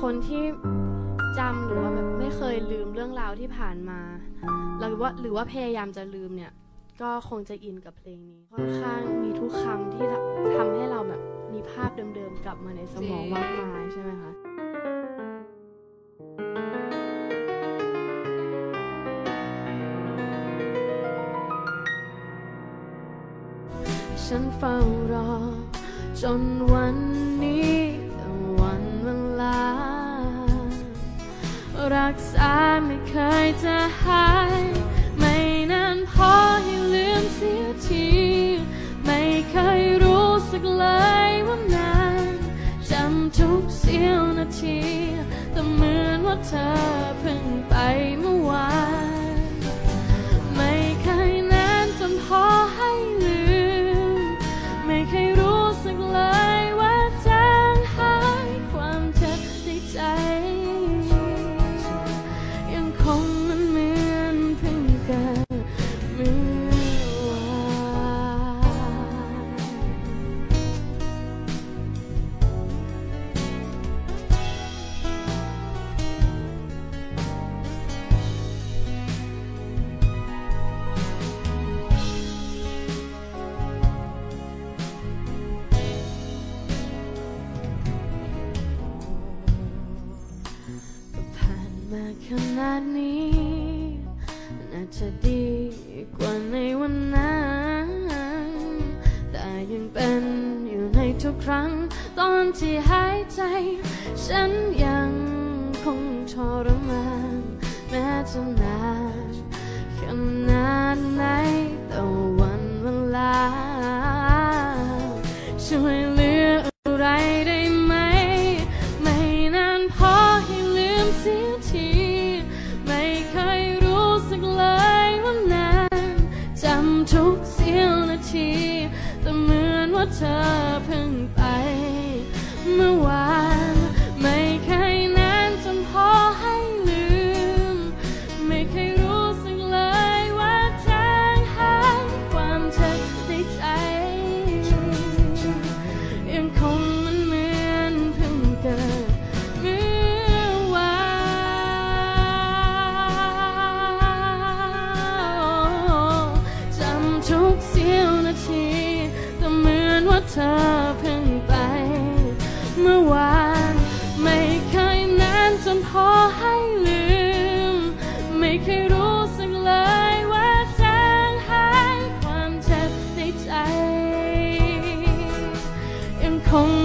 คนที่จำหรือว่าแบบไม่เคยลืมเรื่องราวที่ผ่านมาหรือว่าหรือว่าพยายามจะลืมเนี่ย ก็คงจะอินกับเพลงนี้ค่อนข้างมีทุกคำที่ทำให้เราแบบมีภาพเดิมๆกลับมาในสมองมากมายใช่ไหมคะฉันเฝ้ารอจนวันนี้ รักษาไม่เคยจะหาย ไม่นานพอให้ลืมเสียที ไม่เคยรู้สึกเลยว่านานจำทุกเสี้ยวนาที แต่เหมือนว่าเธอเพิ่งไปเมื่อวาน ขนาดนี้ น่าจะดีกว่าในวันนั้นแต่ยังเป็นอยู่ในทุกครั้ง ตอนที่หายใจ ฉันยังคงทรมานแม้จะนานขนาดไหนแต่วันเวลาช่วย ชี แต่เหมือนว่าเธอเพิ่งไปเมื่อวาน ยังคง